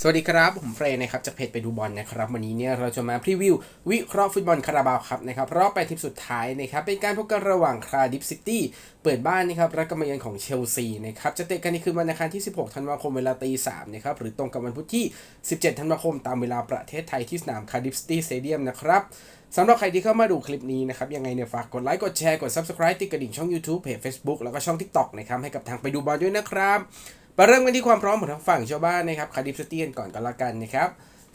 สวัสดีครับ ผมเฟรนนะครับจากเพจไปดูบอลนะครับ วันนี้เนี่ยเราจะมาพรีวิว วิเคราะห์ฟุตบอลคาราบาวครับนะครับรอบแปดทีมสุดท้ายนะครับเป็นการพบกันระหว่างคาดิฟซิตี้เปิดบ้านนะครับรับกำมาเยือนของเชลซีนะครับจะเตะกันในคืนวันอังคารที่ 16 ธันวาคมเวลาตี3นะครับหรือตรงกับวันพุธที่ 17 ธันวาคมตามเวลาประเทศไทยที่สนามคาดิฟซิตี้สเตเดียมนะครับสำหรับใครที่เข้ามาดูคลิปนี้นะครับยังไงเนี่ยฝากกดไลค์กดแชร์กด Subscribe ติดกระดิ่งช่อง YouTube เพจ Facebook แล้วก็ช่อง TikTok นะครับให้กับทางไปดูบอลด้วยนะครับ มาเริ่มกันที่ความพร้อมของทางฝั่งชาวบ้านนะครับคาดิฟซิตี้กันก่อนก็แล้วกันนะครับ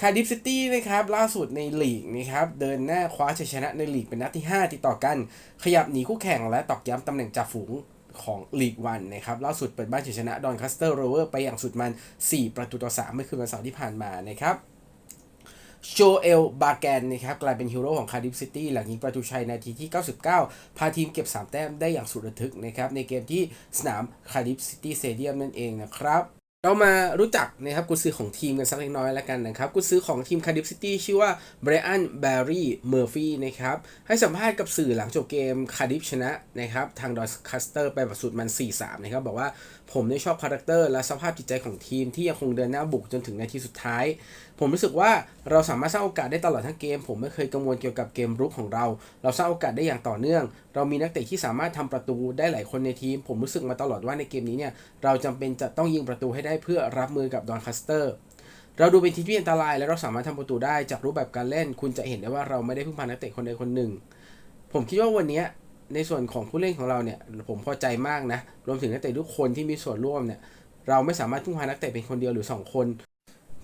คาดิฟซิตี้นะครับล่าสุดในลีกนะครับเดินหน้าคว้าชัยชนะในลีกเป็นนัดที่ 5 ติดต่อกัน ขยับหนีคู่แข่งและตอกย้ำตำแหน่งจ่าฝูงของลีกวันนะครับล่าสุดเปิดบ้านชัยชนะดอนคัสเตอร์โรเวอร์ไปอย่างสุดมัน 4 ประตูต่อ 3 เมื่อคืนวันเสาร์ที่ผ่านมานะครับ โชเอล บาแกนนะครับกลายเป็นฮีโร่ของคาร์ดิฟซิตี้หลังยิงประตูชัยนาทีที่ 99 พาทีมเก็บ 3 แต้มได้อย่างสุดระทึกนะครับในเกมที่สนามคาร์ดิฟซิตี้สเตเดียมนั่นเองนะครับเรามารู้จักนะครับกุญซื้อของทีมกันสักเล็กน้อยแล้วกันนะครับกุญซื้อของทีมคาร์ดิฟซิตี้ชื่อว่าไบรอันแบร์รี่เมอร์ฟี่นะครับให้สัมภาษณ์กับสื่อหลังจบเกมคาร์ดิฟชนะนะครับทางดอนคัสเตอร์ไปแบบสุดมัน 4-3 นะครับ บอกว่าผมได้ชอบคาแรคเตอร์และสภาพจิตใจของทีมที่ยังคงเดินหน้าบุกจนถึงนาทีสุดท้าย ผมรู้สึกว่าเราสามารถสร้างโอกาสได้ตลอดทั้งเกม ผมไม่เคยกังวลเกี่ยวกับเกมรุกของเรา เราสร้างโอกาสได้อย่างต่อเนื่อง เรามีนักเตะที่สามารถทำประตูได้หลายคนในทีม ผมรู้สึกมาตลอดว่าในเกมนี้เนี่ยเราจำเป็นจะต้องยิงประตูให้ได้เพื่อรับมือกับดอนคัสเตอร์เราดูเป็นทีมที่อันตรายและเราสามารถทำประตูได้จากรูปแบบการเล่น คุณจะเห็นได้ว่าเราไม่ได้พึ่งพานักเตะคนใดคนหนึ่ง ผมคิดว่าวันนี้ในส่วนของผู้เล่นของเราเนี่ยผมพอใจมากนะรวมถึงนักเตะทุกคนที่มีส่วนร่วมเนี่ยเราไม่สามารถพึ่งพานักเตะเป็นคนเดียวหรือ 2 คน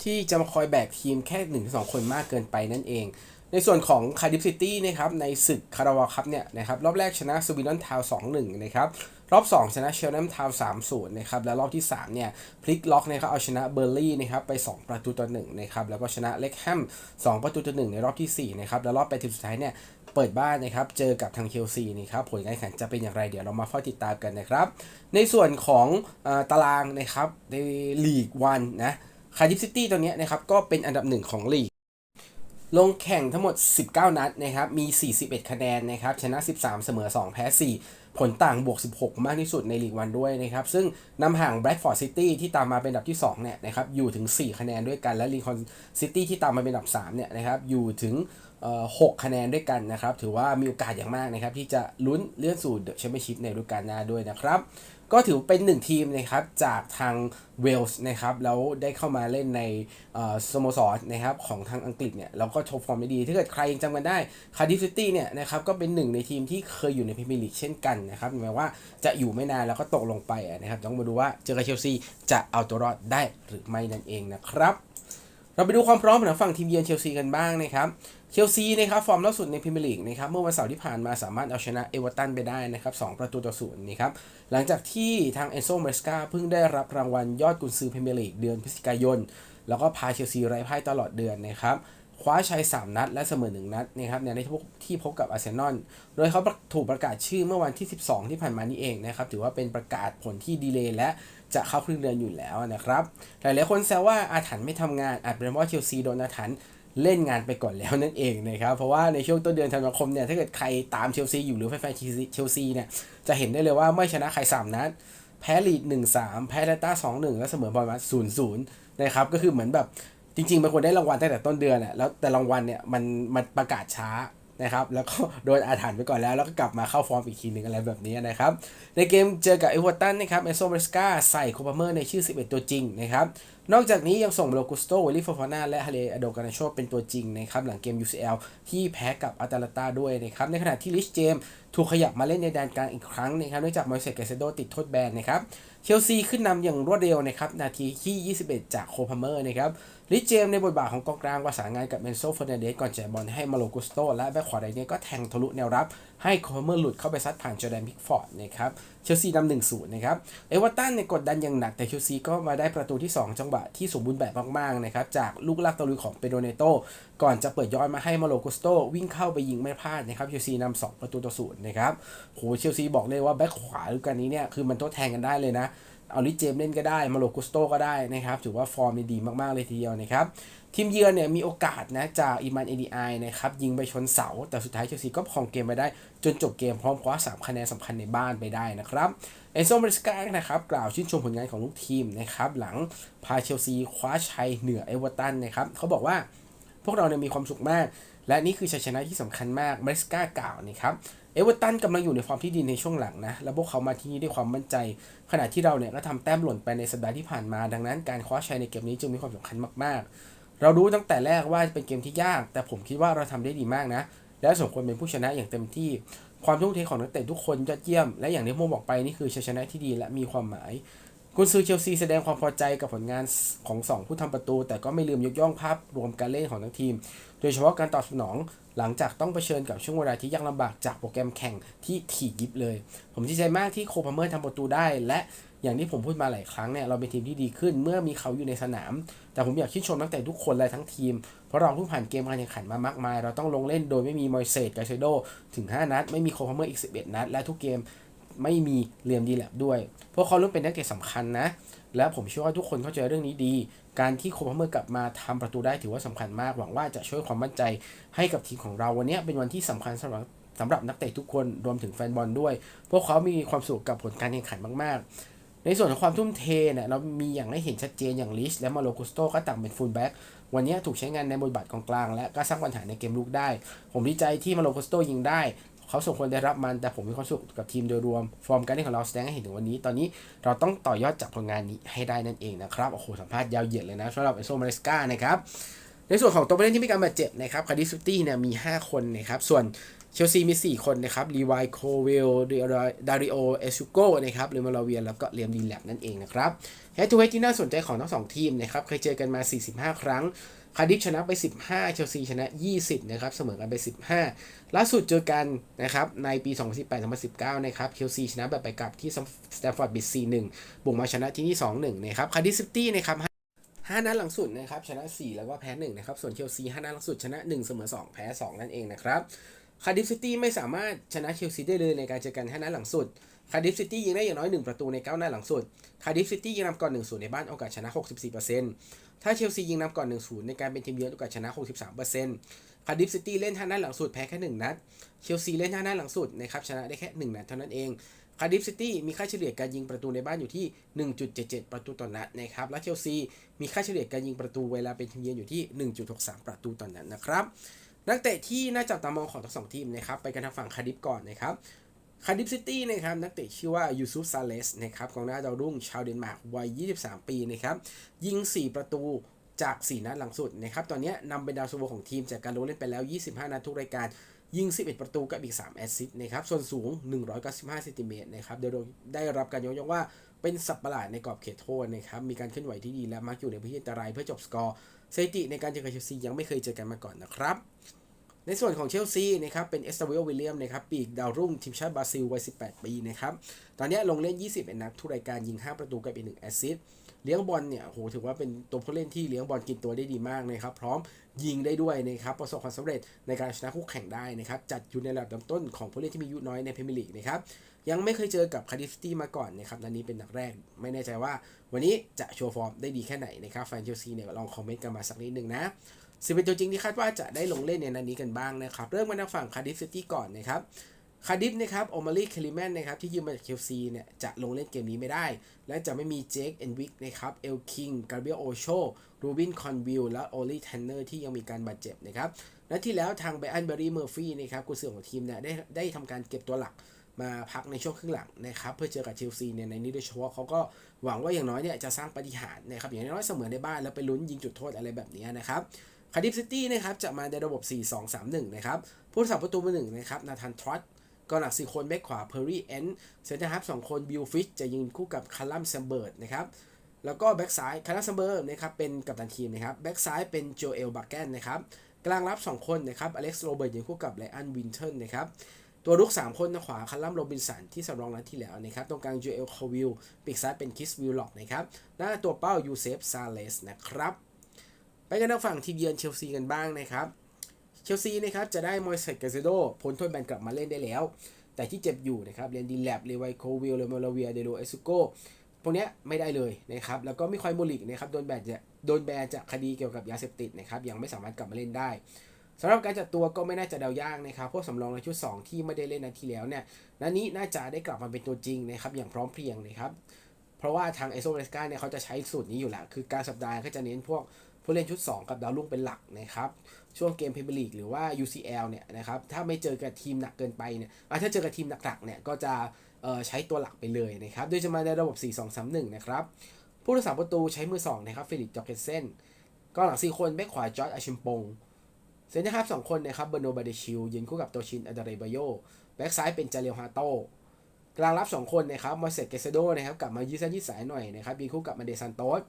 ที่จะมาคอยแบกทีมแค่1นสองคนมากเกินไปนั่นเอง ในส่วนของคาร์ดิฟซิตี้นะครับในศึกคาราวาคัพเนี่ยนะครับรอบแรกชนะสวีดอนทาวสองหนึ่งนะครับรอบ 2 ชนะเชลแนมทาวสามศูนย์นะครับและรอบที่ 3 เนี่ย พลิกล็อกนะครับเอาชนะเบอร์ลี่นะครับไป 2 ประตูต่อหนึ่งนะครับแล้วก็ชนะเล็กแฮม2 ประตูต่อหนึ่งในรอบที่ 4 นะครับ แล้วรอบไปถึงสุดท้ายเนี่ย เปิดบ้านนะครับ เจอกับทางเชลซีนะครับผลการแข่งขันจะเป็นอย่างไรเดี๋ยวเรามาเฝ้าติดตามกันนะครับ ในส่วนของอตารางนะครับในลีกวันนะ คาร์ดิฟซิตี้ตัวนี้นะครับก็เป็นอันดับหนึ่งของลีก ลงแข่งทั้งหมด 19 นัดนะครับ มี 41 คะแนนนะครับ ชนะ 13 เสมอ 2 แพ้ 4 ผลต่างบวก 16 มากที่สุดในลีกวันด้วยนะครับ ซึ่งนำห่างแบรดฟอร์ดซิตี้ที่ตามมาเป็นอันดับที่2เนี่ยนะครับ อยู่ถึง 4 คะแนนด้วยกัน และลีคอนซิตี้ที่ตามมาเป็นอันดับ3เนี่ยนะครับ อยู่ถึงหกคะแนนด้วยกันนะครับ ถือว่ามีโอกาสอย่างมากนะครับที่จะลุ้นเลื่อนสู่เดอะแชมเปี้ยนชิพในฤดูกาลหน้าด้วยนะครับ ก็ถือเป็นหนึ่งทีมนะครับจากทางเวลส์นะครับแล้วได้เข้ามาเล่นในสโมสรนะครับของทางอังกฤษเนี่ยเราก็โชว์ฟอร์มได้ดี ถ้าเกิดใครยังจำกันได้คาร์ดิฟซิตี้เนี่ยนะครับก็เป็นหนึ่งในทีมที่เคยอยู่ในพรีเมียร์ลีกเช่นกันนะครับหมายว่าจะอยู่ไม่นานแล้วก็ตกลงไปนะครับต้องมาดูว่าเจอกับเชลซีจะเอาตัวรอดได้หรือไม่นั่นเองนะครับเราไปดูความพร้อมของฝั่งทีมเยือนเชลซีกันบ้างนะครับ เชลซีนะครับฟอร์มล่าสุดในพรีเมียร์ลีกนะครับเมื่อวันเสาร์ที่ผ่านมาสามารถเอาชนะเอเวอร์ตันไปได้นะครับ2ประตูต่อศูนย์นะครับหลังจากที่ทางเอนโซเมสกาเพิ่งได้รับรางวัลยอดกุนซือพรีเมียร์ลีกเดือนพฤศจิกายน แล้วก็พาเชลซีไร้พ่ายตลอดเดือนนะครับคว้าชัย 3 นัด และเสมอ 1 นัดนะครับในที่พบกับอาร์เซนอลโดยเขาถูกประกาศชื่อเมื่อวันที่ 12 ที่ผ่านมานี้เองนะครับถือว่าเป็นประกาศผลที่ดีเลย์และจะเข้าครึ่งเดือนอยู่แล้วนะครับ หลายๆคนแซวว่าอาถรรพ์ไม่ทำงานอาจเป็นเพราะเชลซีโดนอาถรรพ์ เล่นงานไปก่อนแล้วนั่นเองนะครับเพราะว่าในช่วงต้นเดือนธันวาคมเนี่ยถ้าเกิดใครตามเชลซีอยู่หรือแฟนๆเชลซีเนี่ยจะเห็นได้เลยว่าไม่ชนะใคร3นัดแพ้ลีดหนึ่งสามแพ้ลาต้าสองหนึ่งแล้วเสมอบอลมาศูนย์ศูนย์นะครับก็คือเหมือนแบบจริงๆมันควรได้รางวัลตั้งแต่ต้นเดือนแหละแล้วแต่รางวัลเนี่ยมันมันประกาศช้า นะครับแล้วก็โดนอาถรรพ์ไปก่อนแล้วแล้วก็กลับมาเข้าฟอร์มอีกทีหนึ่งอะไรแบบนี้นะครับในเกมเจอกับเอเวอร์ตันนะครับเอโซเบสกาใส่โคปาเมอร์ในชื่อ 11 ตัวจริงนะครับนอกจากนี้ยังส่งโลกุสโตวิลลี่ฟอฟานาและฮาเลอโดกานาโชเป็นตัวจริงนะครับหลังเกม UCL ที่แพ้กับอัตแลนตาด้วยนะครับในขณะที่ลิชเจมถูกขยับมาเล่นในแดนกลางอีกครั้งนะครับเนื่องจากมอยเซตเกเซโดติดโทษแบนนะครับเชลซีขึ้นนำอย่างรวดเร็วนะครับนาทีที่ 21 จากโคพาเมอร์นะครับลิเจมในบทบาทของกองกลางประสานงานกับเมนโซเฟอร์นันเดสก่อนแจกบอลให้มาโลกุสโต และแบ็คขวาไดเนี่ยก็แทงทะลุแนวรับ ให้คพาเมอร์หลุดเข้าไปซัดผ่านจอแดนพิกฟอร์ดนะครับเชลซีนำหนึ่งศูนย์นะครับเอเวอร์ตันเนี่ยกดดันอย่างหนักแต่เชลซีก็มาได้ประตูที่ 2 จังหวะที่สมบูรณ์แบบมากๆนะครับจากลูกลากตะลุยของเปโดเนโตก่อนจะเปิดย้อนมาให้มาโลกุสโต วิ่งเข้าไปยิงไม่พลาดนะครับเชลซีนำสองประตูต่อศูนย์นะครับโหเชลซีบอกเลยว่าแบ็คขวาลูกกันนี้เนี่ยคือมันโต้แทนกันได้เลยนะ เอาลิเจมเล่นก็ได้ มาโลกุสโตก็ได้นะครับ ถือว่าฟอร์มดีมาก ๆ เลยทีเดียวนะครับ ทีมเยือนเนี่ยมีโอกาสนะจากอิมานเอดีไอนะครับ ยิงไปชนเสา แต่สุดท้ายเชลซีก็ครองเกมไปได้ จนจบเกมพร้อมคว้า3คะแนนสำคัญในบ้านไปได้นะครับเอนโซมาริสกานะครับ กล่าวชื่นชมผลงานของลูกทีมนะครับ หลังพาเชลซีคว้าชัยเหนือเอเวอร์ตันนะครับเขาบอกว่าพวกเราเนี่ยมีความสุขมาก และนี่คือชัยชนะที่สำคัญมากมาริสกากล่าวนะครับเอเวอร์ตันกำลังอยู่ในฟอร์มที่ดีในช่วงหลังนะ แล้วพวกเขามาที่นี่ด้วยความมั่นใจ ขณะที่เราเนี่ยก็ทำแต้มหล่นไปในสัปดาห์ที่ผ่านมา ดังนั้นการคว้าชัยในเกมนี้จึงมีความสำคัญมากๆ เรารู้ตั้งแต่แรกว่าเป็นเกมที่ยาก แต่ผมคิดว่าเราทำได้ดีมากนะ และสมควรเป็นผู้ชนะอย่างเต็มที่ ความทุ่มเทของนักเตะทุกคนยอดเยี่ยม และอย่างที่ผมบอกไปนี่คือชัยชนะที่ดีและมีความหมาย กุนซือเชลซีแสดงความพอใจกับผลงานของ 2 ผู้ทำประตู แต่ก็ไม่ลืมยกย่องภาพรวมการเล่นของทั้งทีม โดยเฉพาะการตอบสนองหลังจากต้องเผชิญกับช่วงเวลาที่ยากลำบากจากโปรแกรมแข่งที่ถี่ยิบเลย ผมดีใจมากที่โคพาเมอร์ทำประตูได้ และอย่างที่ผมพูดมาหลายครั้งเนี่ยเราเป็นทีมที่ดีขึ้นเมื่อมีเขาอยู่ในสนาม แต่ผมอยากชื่นชมนักเตะทุกคนและทั้งทีม เพราะเราเพิ่งผ่านเกมการแข่งขันมามากมาย เราต้องลงเล่นโดยไม่มีมอยเซตกาเชโดถึง 5 นัด ไม่มีโคพาเมอร์อีก 11 นัด และทุกเกม ไม่มีเรียมดีแลบด้วย พวกเขาเริ่มเป็นนักเตะสำคัญนะ และผมเชื่อว่าทุกคนเข้าใจเรื่องนี้ดี การที่โคพาเมอร์กลับมาทำประตูได้ถือว่าสำคัญมาก หวังว่าจะช่วยความมั่นใจให้กับทีมของเราวันนี้เป็นวันที่สำคัญสำหรับสำหรับนักเตะทุกคนรวมถึงแฟนบอลด้วย พวกเขามีความสุขกับผลการแข่งขันมาก ๆ ในส่วนของความทุ่มเทเนี่ยเรามีอย่างให้เห็นชัดเจนอย่างลิชและมาโลกุสโตก็ต่างเป็นฟูลแบ็กวันนี้ถูกใช้งานในบทบาทกองกลางและก็สร้างปัญหาในเกมลุกได้ ผมดีใจที่มาโลกุสโตยิงได้ เขาสมควรได้รับมัน แต่ผมมีความสุขกับทีมโดยรวม ฟอร์มการเล่นของเราแสดงให้เห็นถึงวันนี้ ตอนนี้เราต้องต่อยอดจากผลงานนี้ให้ได้นั่นเองนะครับ โอ้โห สัมภาษณ์ยาวเหยียดเลยนะสำหรับเอโซมาริสกานะครับ ในส่วนของตัวผู้เล่นที่มีการบาดเจ็บนะครับ คาร์ดิสตี้เนี่ยมี 5 คนนะครับ ส่วนเชลซีมี 4 คนนะครับรีวายโคเวลดาริโอ เอชูโกนะครับเรมาลาเวียแล้วก็เลียมดีแลบนั่นเองนะครับเฮดทูเฮดที่น่าสนใจของทั้งสองทีมนะครับ เคยเจอกันมา 45 ครั้ง คาร์ดิฟชนะไป 15 เชลซีชนะ 20 นะครับ เสมอกันไป 15 ล่าสุดเจอกันนะครับในปี 2018-2019 นะครับ เชลซีชนะแบบไปกลับที่สแตฟฟอร์ดบิด4-1บุกมาชนะที่นี่2-1 นะครับ คาร์ดิฟซิตี้นะครับ5นัดหลังสุดนะครับชนะ 4 แล้วก็แพ้1นะครับส่วนเชลซี5นัดหลังสุดชนะ 1 เสมอ 2 แพ้ 2 นั่นเองนะครับ คาร์ดิฟซิตี้ไม่สามารถชนะเชลซีได้เลยในการเจอกัน5นัดหลังสุดคาร์ดิฟซิตี้ยิงได้อย่างน้อย 1 ประตูใน 9 นัดหลังสุดคาร์ดิฟซิตี้ยิงนำก่อน 1-0 ในบ้านโอกาสชนะ 64%ถ้าเชลซียิงนำก่อน 1-0 ในการเป็นทีมเยือนโอกาสชนะ 63%คาร์ดิฟซิตี้เล่น5นัดหลังสุดแพ้แค่1นัด เชลซีเล่น5นัดหลังสุดนะครับชนะได้แค่ 1 นัดเท่านั้นเองคาร์ดิฟซิตี้มีค่าเฉลี่ยการยิงประตูในบ้านอยู่ที่ 1.77 ประตูต่อนนัดนะครับ และเชลซีมีค่าเฉลี่ยการยิงประตูเวลาเป็นทีมเยือนอยู่ที่ 1.63 ประตูต่อนนัดนะครับ นักเตะที่น่าจับตามองของทั้งสองทีมนะครับไปกันทางฝั่งคาร์ดิฟก่อนนะครับคาร์ดิฟซิตี้นะครับนักเตะชื่อว่ายูซุฟซาเลสนะครับกองหน้าดาวรุ่งชาวเดนมาร์กวัย 23 ปีนะครับยิง 4 ประตูจาก 4 นัดหลังสุดนะครับตอนนี้นำเป็นดาวซัวของทีมจากการลงเล่นไปแล้ว 25 นัดทุกรายการยิง 11 ประตูกับอีก 3 แอสซิสต์นะครับส่วนสูง 195เซนติเมตรนะครับโดยได้รับการยกย่องว่าเป็นสับประหลาดในกรอบเขตโทษนะครับมีการเคลื่อนไหวที่ดีและมักอยู่ในพื้นที่อันตรายเพื่อจบสกอร์ สถิติในการเจอกับเชลซียังไม่เคยเจอกันมาก่อนนะครับ ในส่วนของเชลซีนะครับเป็นเอสตาวิโอวิลเลียมนะครับปีกดาวรุ่งทีมชาติบราซิลวัย 18 ปีนะครับตอนนี้ลงเล่น 21 นัดทุกรายการยิง 5 ประตูกับอีก1แอสซิสต์เลี้ยงบอลเนี่ยโหถือว่าเป็นตัวผู้เล่นที่เลี้ยงบอลกินตัวได้ดีมากนะครับ พร้อมยิงได้ด้วยนะครับประสบความสำเร็จในการชนะคู่แข่งได้นะครับจัดอยู่ในระดับต้นของผู้เล่นที่มีอายุน้อยในพรีเมียร์ลีกนะครับยังไม่เคยเจอกับคาร์ดิฟตี้มาก่อนนะครับนัดนี้เป็นนัดแรก ไม่แน่ใจว่า วันนี้จะโชว์ฟอร์มได้ดีแค่ไหนนะครับแฟนเชลซีเนี่ยลองคอมเมนต์กันมาสักนิดนึงนะ สิเป็นตัวจริงที่คาดว่าจะได้ลงเล่นในนัดนี้กันบ้างนะครับ เริ่มมาทางฝั่งคาร์ดิฟซิตี้ก่อนนะครับคาร์ดิฟนะครับโอมารีเคลิแมนนะครับที่ยืมมาจากเชลซีเนี่ยจะลงเล่นเกมนี้ไม่ได้ และจะไม่มีเจคเอนวิกนะครับเอลคิงกาเบรียโอโชรูบินคอนวิลและโอลีแทนเนอร์ที่ยังมีการบาดเจ็บนะครับและที่แล้วทางไบอันเบอรี่เมอร์ฟี่นะครับกุญสือของทีมเนี่ยได้ได้ทำการเก็บตัวหลักมาพักในช่วงครึ่งหลังนะครับเพื่อเจอกับเชลซีเนี่ยในนี้โดยเฉพาะเขาก็หวังว่าอย่างน้อยเนี่ยจะสร้างปฏิหารนะครับอย่างน้อยเสมอในบ้านแล้วไปลุ้นยิงจุดโทษอะไรแบบนี้นะครับ คาร์ดิฟซิตี้นะครับจะมาในระบบ 4-2-3-1 นะครับ ผู้รักษาประตูมือหนึ่งนะครับ นาธานทรอตกองหลักสี่คนแบ็คขวา เพอร์รี่ เอนเซนเตอร์ฮับสองคนบิลฟิชจะยิงคู่กับคาร์ลัมแซมเบิร์ดนะครับ แล้วก็แบ็กซ้ายคาร์ลัมแซมเบิร์ดนะครับ เป็นกัปตันทีมนะครับ แบ็กซ้ายเป็นโจเอล บาร์แกนนะครับ กลางรับ 2 คนนะครับ อเล็กซ์ โรเบิร์ตยิงคู่กับไลอัน วินเทนนะครับ ตัวรุก 3 คนทางขวาคาร์ลัม โรบินสัน ที่สำรองนัดที่แล้วนะครับ ตรงกลางโจเอล คอวิล ปีกซ้ายเป็นคิสวิลล็อกนะครับ หน้าตัวเป้ายูเซฟ ซาเลส นะครับ กันทางฝั่งทีมเยือนเชลซีกันบ้างนะครับเชลซีนะครับจะได้มอยเซตกาเซโดพ้นโทษแบนกลับมาเล่นได้แล้ว แต่ที่เจ็บอยู่นะครับเรียนดีแลบเลไวโควิลเลมอลาเวียเดโรเอซุโกพวกนี้ไม่ได้เลยนะครับแล้วก็มีคอยโมลิกนะครับโดนแบนจะโดนแบนจากคดีเกี่ยวกับยาเสพติดนะครับยังไม่สามารถกลับมาเล่นได้สำหรับการจัดตัวก็ไม่น่าจะเดายากนะครับพวกสำรองในชุด 2 ที่ไม่ได้เล่นนัดที่แล้วเนี่ยนัดนี้น่าจะได้กลับมาเป็นตัวจริงนะครับอย่างพร้อมเพรียงนะครับเพราะว่าทางเอโซเรสกาเนี่ยเขาจะใช้สูตรนี้อยู่แหละคือการสัปดาห์ก็จะเน้นพวก ผู้เล่นชุด 2 กับดาวรุ่งเป็นหลักนะครับ ช่วงเกมเพเบลีกหรือว่า UCL เนี่ยนะครับ ถ้าไม่เจอกับทีมหนักเกินไปเนี่ยถ้าเจอกับทีมหนักๆเนี่ยก็จะใช้ตัวหลักไปเลยนะครับ โดยจะมาในระบบ 4-2-3-1 นะครับ ผู้รักษาประตูใช้มือ 2 นะครับฟิลิปจอร์เกเซนก็หลัง 4 คนแบ็คขวาจอร์จอาชิมปงเซนนะครับ2คนนะครับเบอร์โนบาเดชิลยืนคู่กับโตชินอาดาเรบาโยแบ็คซ้ายเป็นจาเรียลฮาโตกลางรับ 2 คนนะครับมอเสสเกเซโดนะครับกลับมายืดเส้นยืดสายหน่อยนะครับยืนคู่กับมาเดซันโตส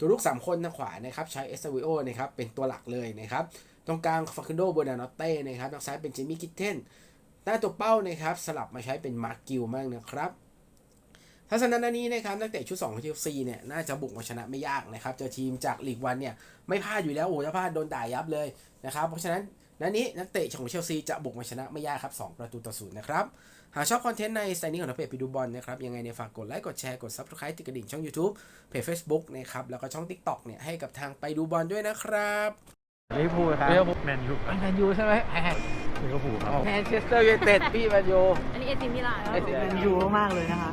ตัวลูก3 คนทางขวานะครับใช้เอสตาวิโอนะครับเป็นตัวหลักเลยนะครับตรงกลางฟาคิโดโบนานอตเต้นะครับทางซ้ายเป็นเจมี่คิทเทนหน้าตัวเป้านะครับสลับมาใช้เป็นมาร์กกิลมั่งนะครับทัศนะนัดนี้นะครับนักเตะชุด2ของเชลซีเนี่ยน่าจะบุกมาชนะไม่ยากนะครับเจอทีมจากลีกวันเนี่ยไม่พลาดอยู่แล้วโอ้โหถ้าพลาดโดนด่ายับเลยนะครับเพราะฉะนั้นนัดนี้นักเตะของเชลซีจะบุกมาชนะไม่ยากครับ2ประตูต่อศูนย์นะครับ หากชอบคอนเทนต์ในสไตล์นี้ของนักเพจไปดูบอลนะครับยังไงเนี่ยฝากกดไลค์กดแชร์กด Subscribe ติดกระดิ่งช่อง YouTube เพจ Facebook นะครับแล้วก็ช่อง TikTok เนี่ยให้กับทางไปดูบอลด้วยนะครับลิเวอร์พูลครับลิเวอร์พูลแมนยูแมนยูใช่ไหมแลิเวอร์พูลครับมนเชสเตอร์ยูไนเต็ดพี่แมนยูอันนี้เอซิมิลานเอซิแมนยูมากๆเลยนะคะ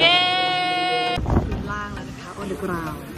เย้ทีมล่างแล้วนะคะ on the ground